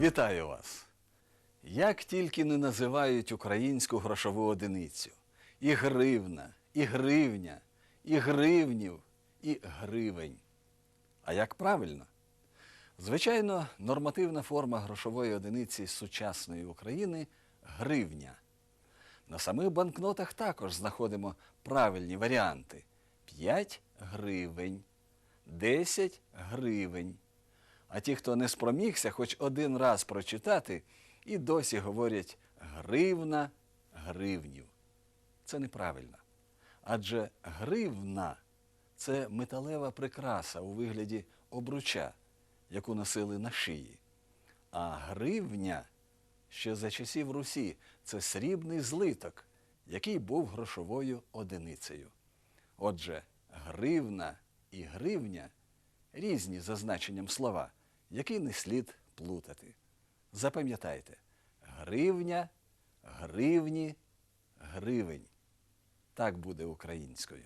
Вітаю вас! Як тільки не називають українську грошову одиницю і гривна, і гривня, і гривнів, і гривень. А як правильно? Звичайно, нормативна форма грошової одиниці сучасної України гривня. На самих банкнотах також знаходимо правильні варіанти: 5 гривень, 10 гривень. А ті, хто не спромігся хоч один раз прочитати, і досі говорять гривна гривнів. Це неправильно. Адже гривна це металева прикраса у вигляді обруча, яку носили на шиї. А гривня ще за часів Русі це срібний злиток, який був грошовою одиницею. Отже, гривна і гривня різні за значенням слова, які не слід плутати. Запам'ятайте, гривня, гривні, гривень. Так буде українською.